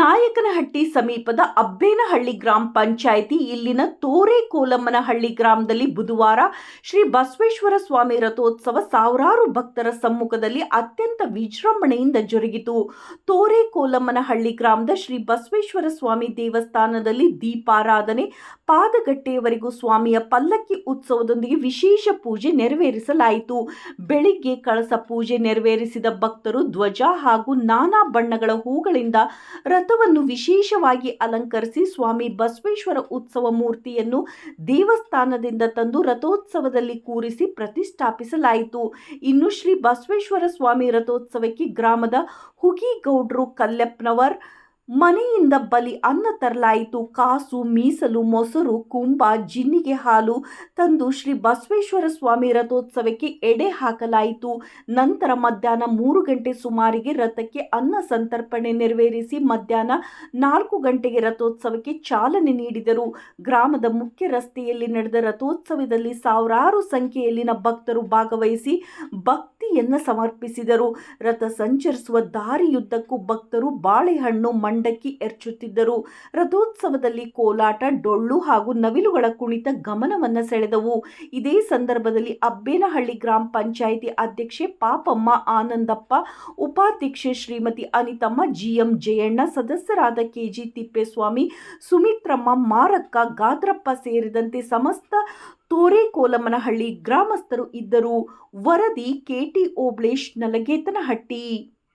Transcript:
ನಾಯಕನಹಟ್ಟಿ ಸಮೀಪದ ಅಬ್ಬೇನಹಳ್ಳಿ ಗ್ರಾಮ ಪಂಚಾಯಿತಿ, ಇಲ್ಲಿನ ತೋರೆ ಕೋಲಮ್ಮನಹಳ್ಳಿ ಗ್ರಾಮದಲ್ಲಿ ಬುಧವಾರ ಶ್ರೀ ಬಸವೇಶ್ವರ ಸ್ವಾಮಿ ರಥೋತ್ಸವ ಸಾವಿರಾರು ಭಕ್ತರ ಸಮ್ಮುಖದಲ್ಲಿ ಅತ್ಯಂತ ವಿಜೃಂಭಣೆಯಿಂದ ಜರುಗಿತು. ತೋರೆ ಕೋಲಮ್ಮನಹಳ್ಳಿ ಗ್ರಾಮದ ಶ್ರೀ ಬಸವೇಶ್ವರ ಸ್ವಾಮಿ ದೇವಸ್ಥಾನದಲ್ಲಿ ದೀಪಾರಾಧನೆ, ಪಾದಗಟ್ಟೆಯವರೆಗೂ ಸ್ವಾಮಿಯ ಪಲ್ಲಕ್ಕಿ ಉತ್ಸವದೊಂದಿಗೆ ವಿಶೇಷ ಪೂಜೆ ನೆರವೇರಿಸಲಾಯಿತು. ಬೆಳಿಗ್ಗೆ ಕಳಸ ಪೂಜೆ ನೆರವೇರಿಸಿದ ಭಕ್ತರು ಧ್ವಜ ಹಾಗೂ ನಾನಾ ಬಣ್ಣಗಳ ಹೂಗಳಿಂದ ರಥವನ್ನು ವಿಶೇಷವಾಗಿ ಅಲಂಕರಿಸಿ ಸ್ವಾಮಿ ಬಸವೇಶ್ವರ ಉತ್ಸವ ಮೂರ್ತಿಯನ್ನು ದೇವಸ್ಥಾನದಿಂದ ತಂದು ರಥೋತ್ಸವದಲ್ಲಿ ಕೂರಿಸಿ ಪ್ರತಿಷ್ಠಾಪಿಸಲಾಯಿತು. ಇನ್ನು ಶ್ರೀ ಬಸವೇಶ್ವರ ಸ್ವಾಮಿ ರಥೋತ್ಸವಕ್ಕೆ ಗ್ರಾಮದ ಹುಗಿಗೌಡ್ರು ಕಲ್ಲೆಪ್ಪನವರ್ ಮನೆಯಿಂದ ಬಲಿ ಅನ್ನ ತರಲಾಯಿತು. ಕಾಸು, ಮೀಸಲು, ಮೊಸರು, ಕುಂಬ, ಜಿನ್ನಿಗೆ ಹಾಲು ತಂದು ಶ್ರೀ ಬಸವೇಶ್ವರ ಸ್ವಾಮಿ ರಥೋತ್ಸವಕ್ಕೆ ಎಡೆ ಹಾಕಲಾಯಿತು. ನಂತರ ಮಧ್ಯಾಹ್ನ ಮೂರು ಗಂಟೆ ಸುಮಾರಿಗೆ ರಥಕ್ಕೆ ಅನ್ನ ಸಂತರ್ಪಣೆ ನೆರವೇರಿಸಿ ಮಧ್ಯಾಹ್ನ ನಾಲ್ಕು ಗಂಟೆಗೆ ರಥೋತ್ಸವಕ್ಕೆ ಚಾಲನೆ ನೀಡಿದರು. ಗ್ರಾಮದ ಮುಖ್ಯ ರಸ್ತೆಯಲ್ಲಿ ನಡೆದ ರಥೋತ್ಸವದಲ್ಲಿ ಸಾವಿರಾರು ಸಂಖ್ಯೆಯಲ್ಲಿನ ಭಕ್ತರು ಭಾಗವಹಿಸಿ ಭಕ್ತಿಯನ್ನು ಸಮರ್ಪಿಸಿದರು. ರಥ ಸಂಚರಿಸುವ ದಾರಿಯುದ್ದಕ್ಕೂ ಭಕ್ತರು ಬಾಳೆಹಣ್ಣು ಮಂಡಕ್ಕಿ ಎರಚುತ್ತಿದ್ದರು. ರಥೋತ್ಸವದಲ್ಲಿ ಕೋಲಾಟ, ಡೊಳ್ಳು ಹಾಗೂ ನವಿಲುಗಳ ಕುಣಿತ ಗಮನವನ್ನು ಸೆಳೆದವು. ಇದೇ ಸಂದರ್ಭದಲ್ಲಿ ಅಬ್ಬೇನಹಳ್ಳಿ ಗ್ರಾಮ ಪಂಚಾಯಿತಿ ಅಧ್ಯಕ್ಷೆ ಪಾಪಮ್ಮ ಆನಂದಪ್ಪ, ಉಪಾಧ್ಯಕ್ಷೆ ಶ್ರೀಮತಿ ಅನಿತಮ್ಮ, ಜಿಎಂ ಜಯಣ್ಣ, ಸದಸ್ಯರಾದ ಕೆಜಿ ತಿಪ್ಪೇಸ್ವಾಮಿ, ಸುಮಿತ್ರಮ್ಮ ಮಾರಕ್ಕ, ಗಾದ್ರಪ್ಪ ಸೇರಿದಂತೆ ಸಮಸ್ತ ತೋರೇಕೋಲಮ್ಮನಹಳ್ಳಿ ಗ್ರಾಮಸ್ಥರು ಇದ್ದರು ವರದಿ ಕೆಟಿ ಓಬ್ಳೇಶ್ ನಲಗೇತನಹಟ್ಟಿ